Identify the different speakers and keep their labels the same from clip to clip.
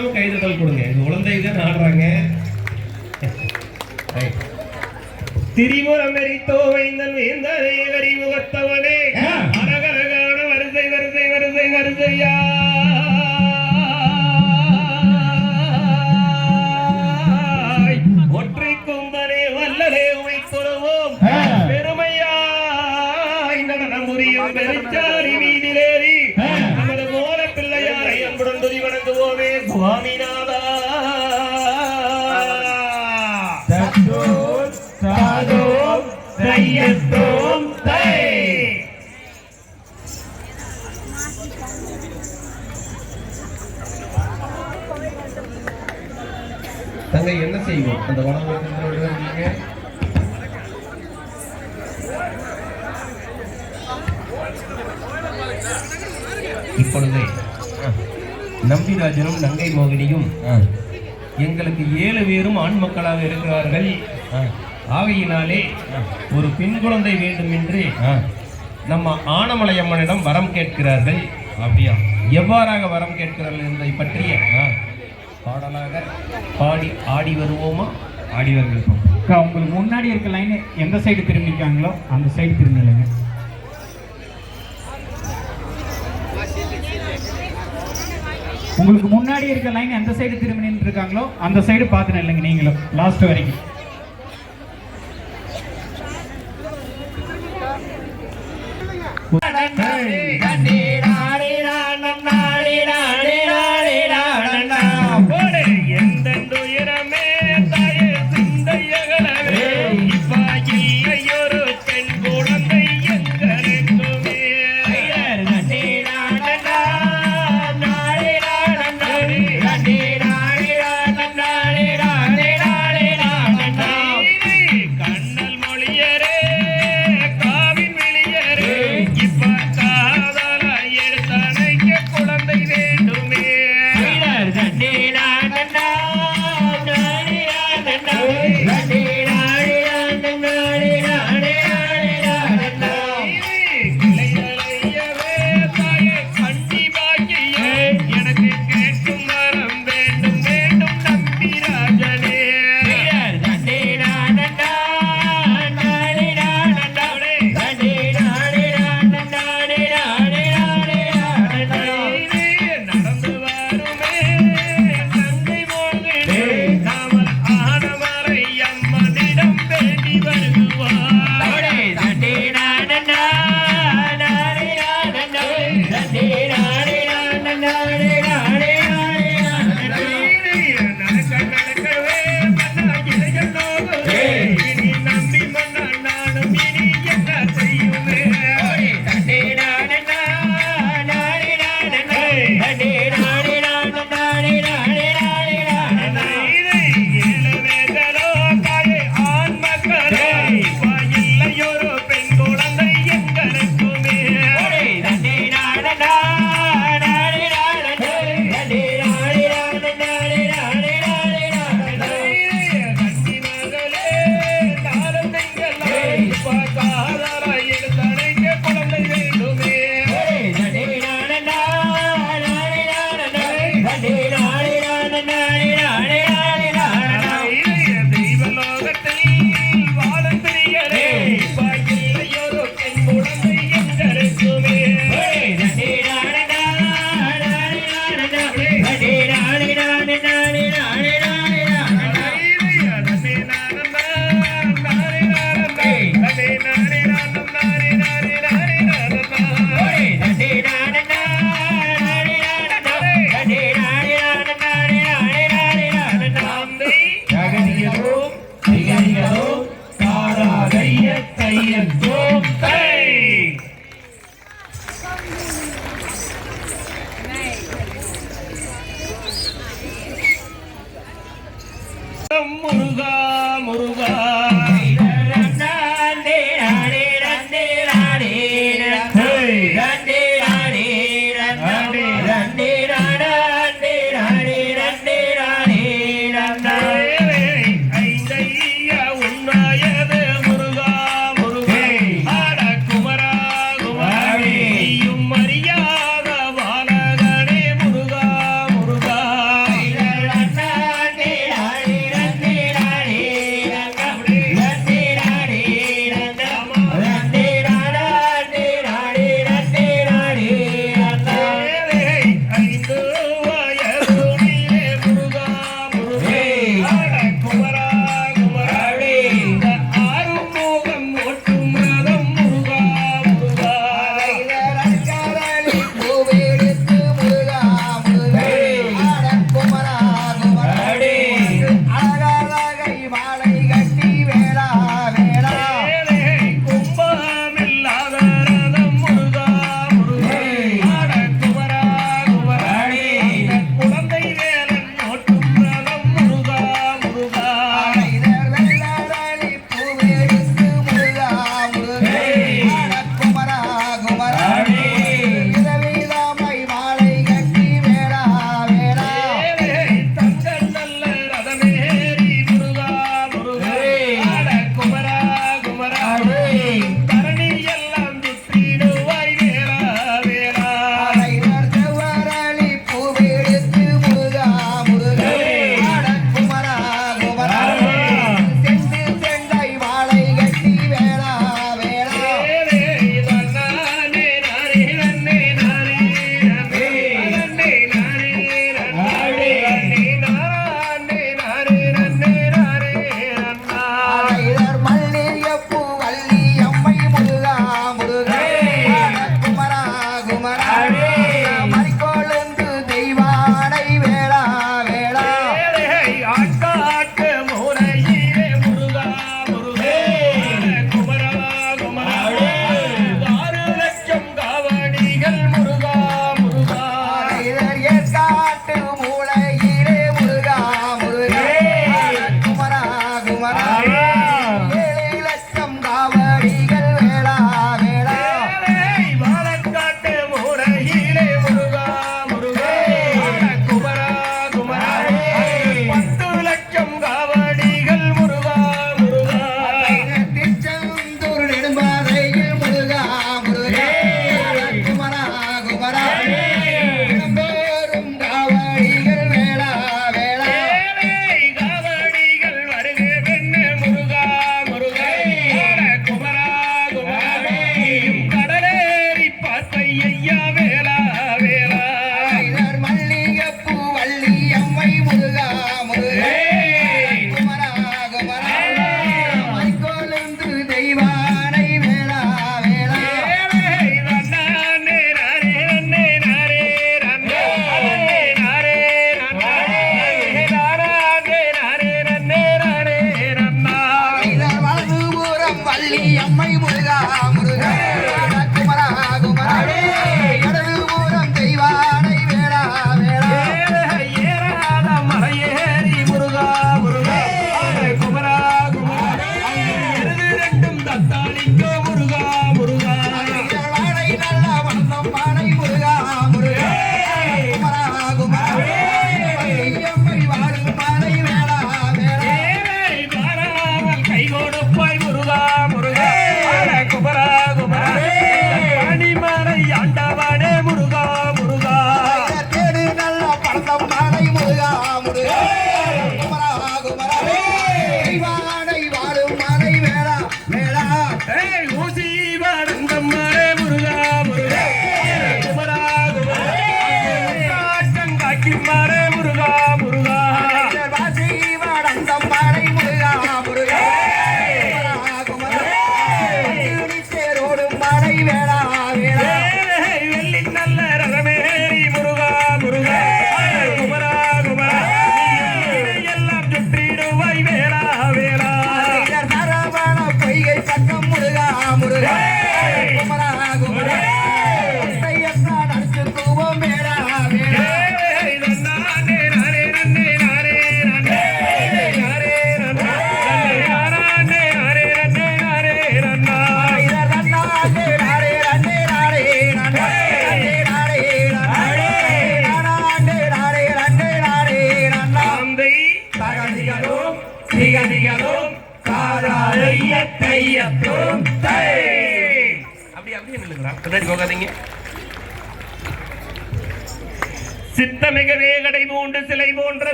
Speaker 1: யோசிக்காம கைதட்டல் கொடுங்க. இது குழந்தை தான் ஆடுறாங்க திரிபுரம் எரித்தோ வைந்தன் வேந்தனே வரி முகத்தவனே தங்க என்ன செய்வோம்? அந்த வளம் நீங்க இப்பொழுது நம்பிராஜனும் நங்கை மோகினியும் எங்களுக்கு ஏழு பேரும் ஆண் மக்களாக இருக்கிறார்கள். ஆகையினாலே ஒரு பெண் குழந்தை வேண்டும் என்று நம்ம ஆனமலை அம்மனிடம் வரம் கேட்கிறார்கள். அப்படியா? எவ்வாறாக வரம் கேட்கிறார்கள் என்பதை பற்றிய பாடலாக பாடி ஆடி வருவோமா? ஆடி வருகிறோம்
Speaker 2: அக்கா உங்களுக்கு முன்னாடி இருக்க லைன் எந்த சைடு திரும்பிக்காங்களோ அந்த சைடு திரும்பிடுங்க உங்களுக்கு முன்னாடி இருக்க லைன் எந்த சைடு திரும்பி நின்று இருக்காங்களோ அந்த சைடு பார்த்து நில்லுங்க நீங்களும் லாஸ்ட் வரைக்கும்.
Speaker 1: Hey.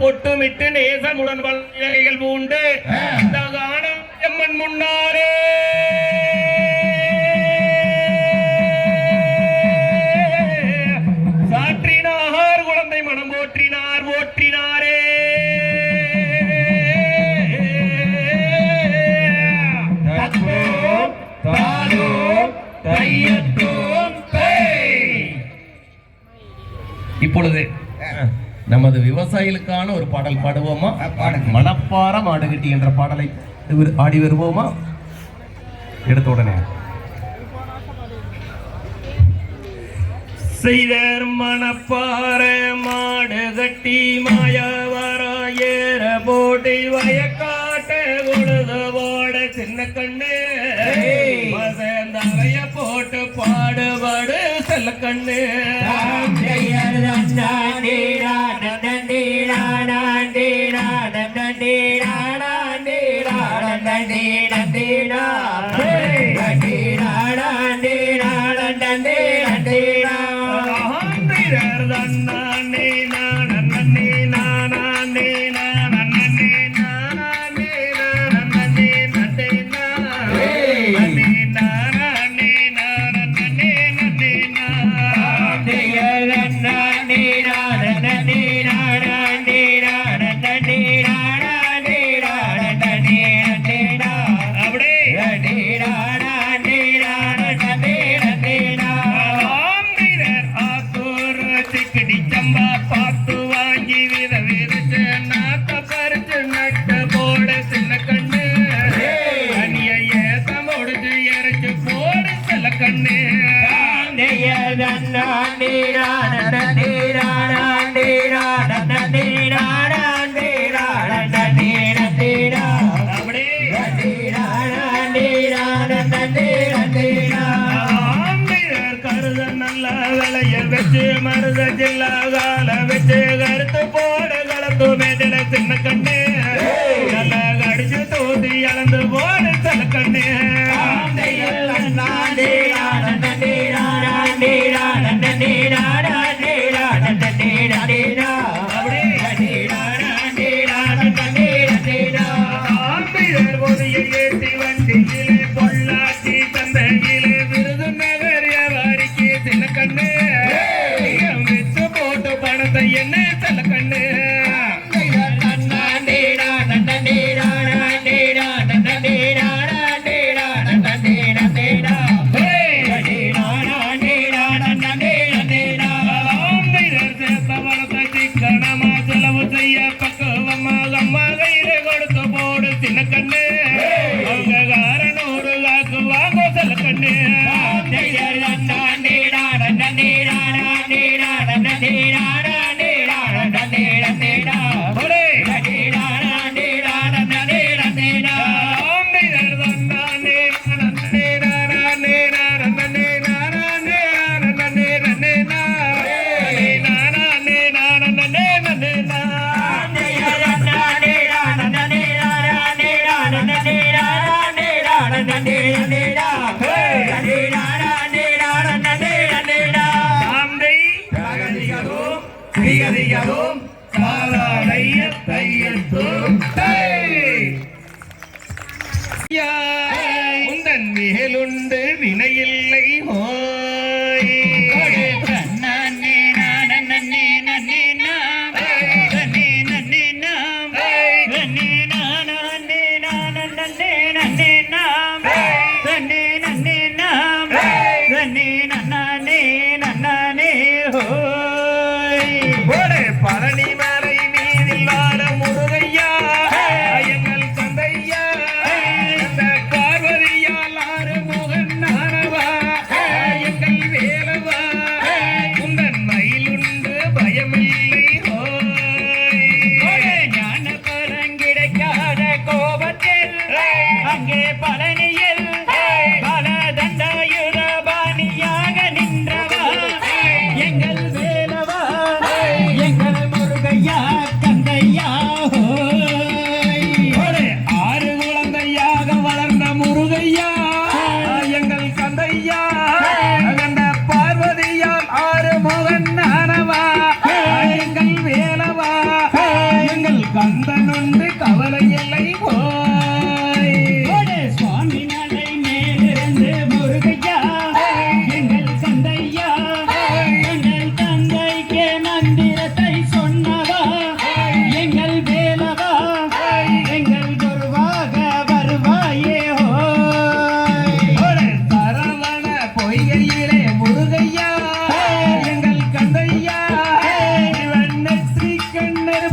Speaker 1: பொட்டுமிட்டு நேசமுடன் வல்லைகள் பூண்டு இந்த காணம் எம்மன் முன்னாரே. சாற்றினார் குழந்தை மனம் ஓற்றினார் ஓற்றினாரே தானோ தையத்தோம் இப்பொழுது நமது விவசாயிகளுக்கான ஒரு பாடல் பாடுவோமா? மணப்பார மாடுகட்டி என்ற பாடலை ஆடி வருவோமா? எடுத்த உடனே. செய்தர் மணப்பார மாடு கட்டி மாயாவாராயேற போட்டி வயக்காட்ட உழுத போட சின்ன கண்ணு. வசந்தவைய போட்டு பாடுபாடு செல்ல கண்ணு. தையத்தோம் காலாடைய தையத்தோம் உந்தன் மேலுண்டு வினை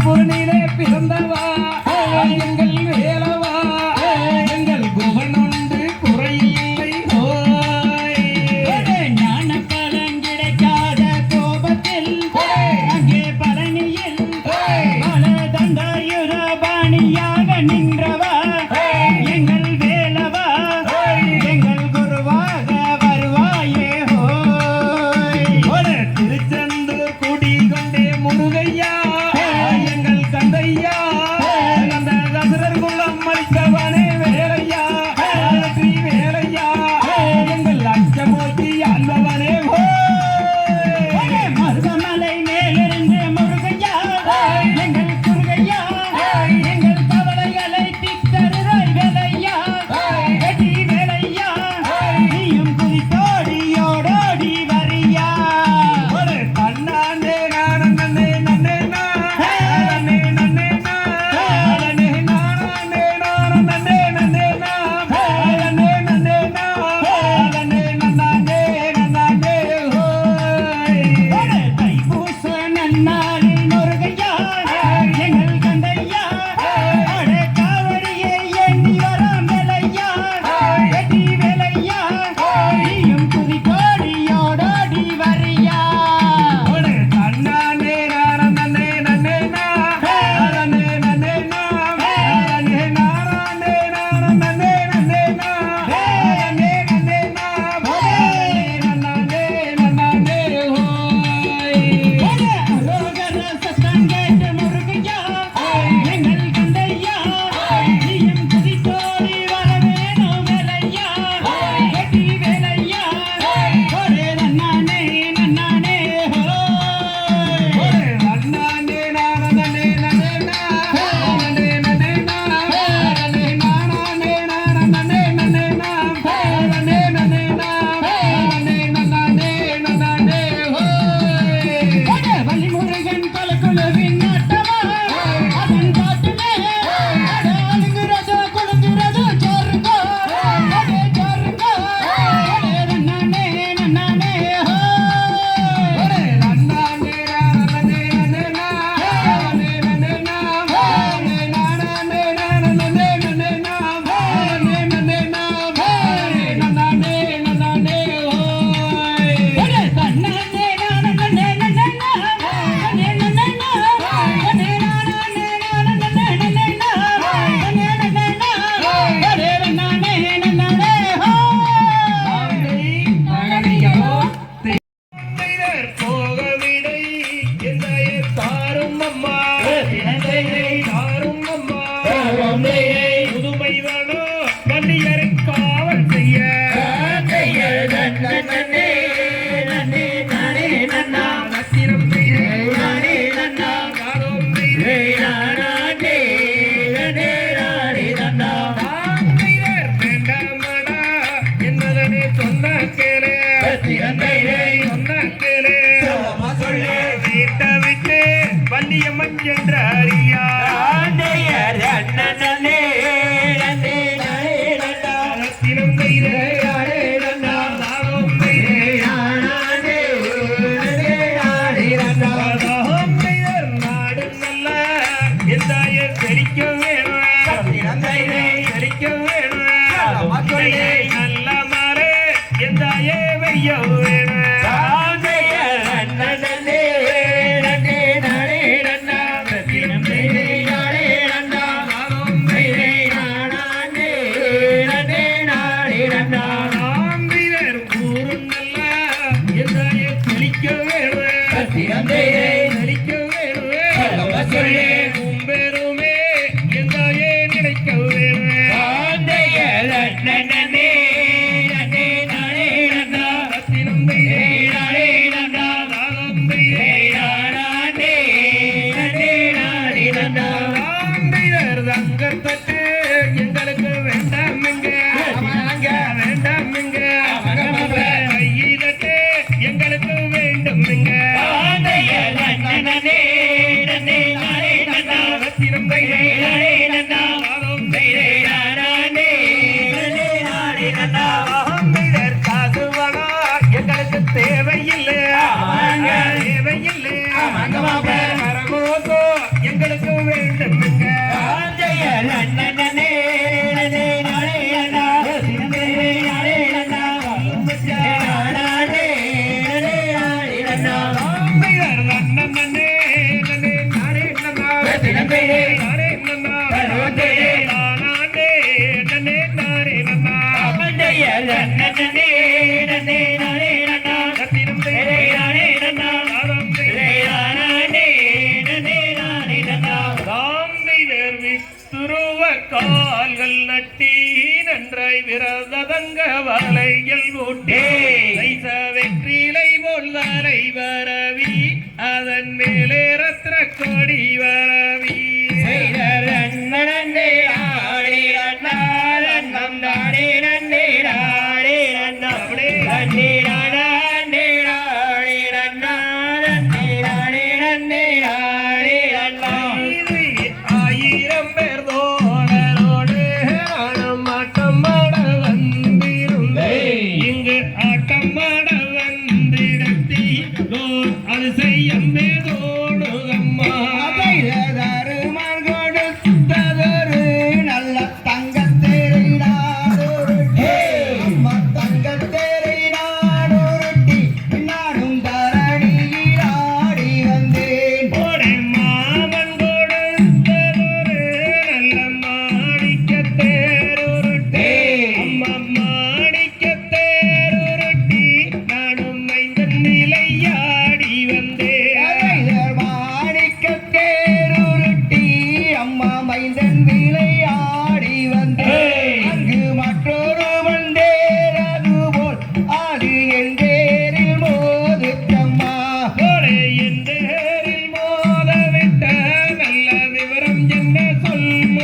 Speaker 1: பொருளிலே
Speaker 2: na na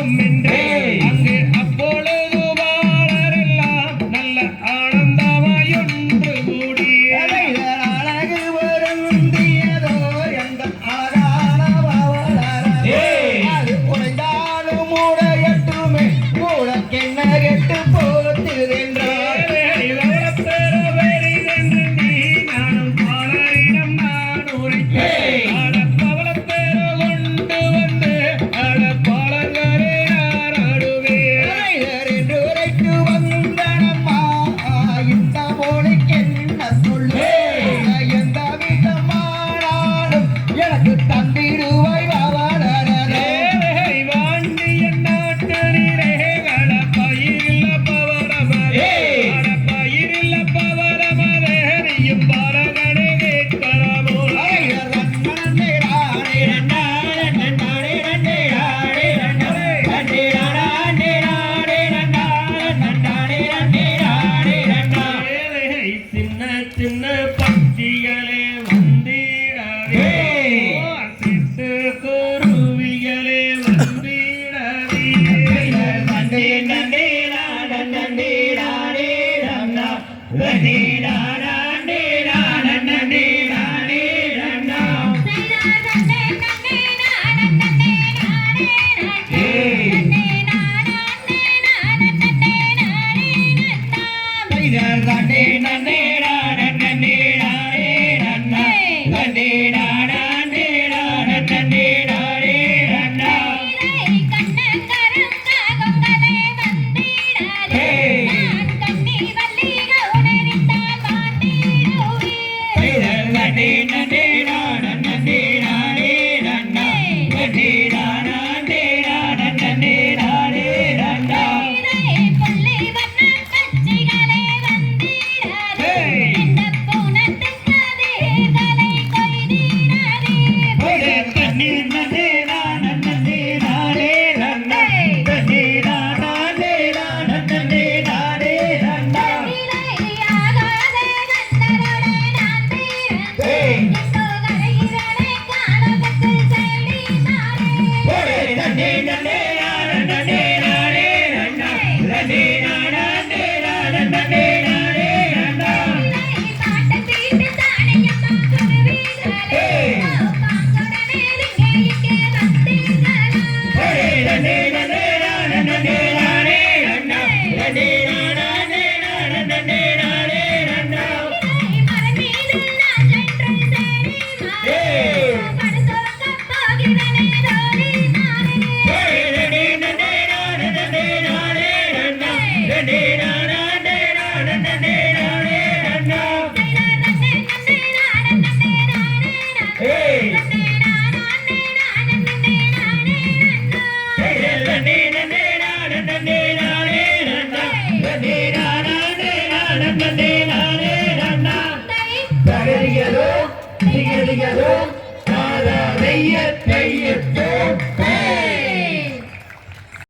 Speaker 2: You.